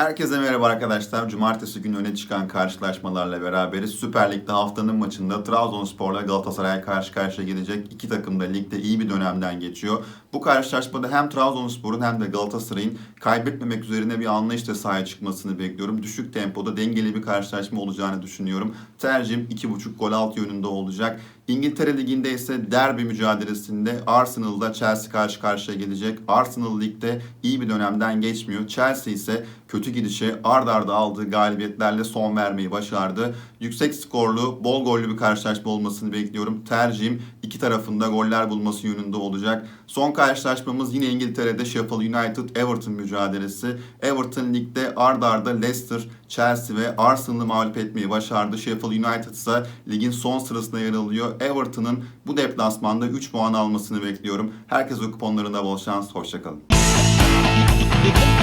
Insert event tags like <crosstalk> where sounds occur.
Herkese merhaba arkadaşlar. Cumartesi günü öne çıkan karşılaşmalarla beraberiz. Süper Lig'de haftanın maçında Trabzonspor'la Galatasaray karşı karşıya gelecek. İki takım da ligde iyi bir dönemden geçiyor. Bu karşılaşmada hem Trabzonspor'un hem de Galatasaray'ın kaybetmemek üzerine bir anlayışla sahaya çıkmasını bekliyorum. Düşük tempoda dengeli bir karşılaşma olacağını düşünüyorum. Tercihim 2.5 gol alt yönünde olacak. İngiltere Ligi'nde ise derbi mücadelesinde Arsenal'da Chelsea karşı karşıya gelecek. Arsenal ligde iyi bir dönemden geçmiyor. Chelsea ise kötü gidişe ard arda aldığı galibiyetlerle son vermeyi başardı. Yüksek skorlu, bol gollü bir karşılaşma olmasını bekliyorum. Tercihim iki tarafında goller bulması yönünde olacak. Son karşılaşmamız yine İngiltere'de Sheffield United Everton mücadelesi. Everton ligde ard arda Leicester, Chelsea ve Arsenal'ı mağlup etmeyi başardı. Sheffield United ise ligin son sırasında yer alıyor. Everton'ın bu deplasmanda 3 puan almasını bekliyorum. Herkese kuponlarında bol şans, hoşçakalın. <laughs>